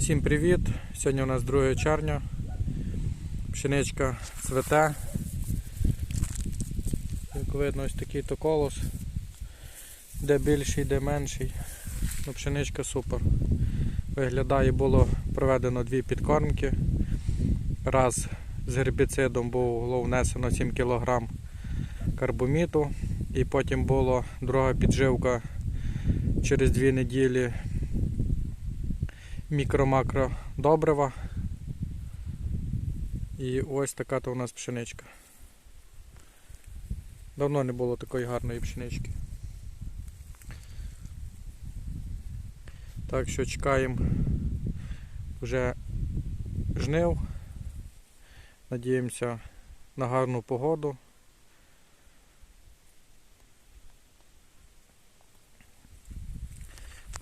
Всім привіт! Сьогодні у нас 2 червня. Пшеничка цвете. Як видно, ось такий то колос. Де більший, де менший. Ну, пшеничка супер. Виглядає, було проведено дві підкормки. Раз з гербіцидом було внесено 7 кг карбоміту. І потім була друга підживка через дві неділі мікро-макро добрива. І ось така то у нас пшеничка. Давно не було такої гарної пшенички. Так що чекаємо вже жнив. Надіємося на гарну погоду.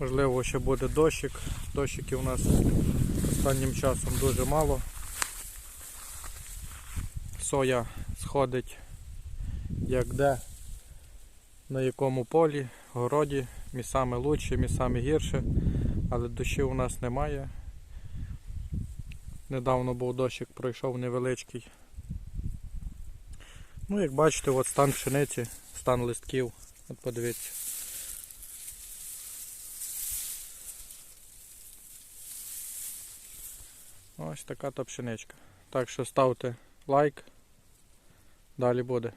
Можливо, ще буде дощик. Дощиків у нас останнім часом дуже мало. Соя сходить як де, на якому полі, городі, місцями лучше, місцями гірше, але дощів у нас немає. Недавно був дощик, пройшов невеличкий. Ну, як бачите, от стан пшениці, стан листків. От подивіться. Ось така то. Так що ставте лайк. Далі буде.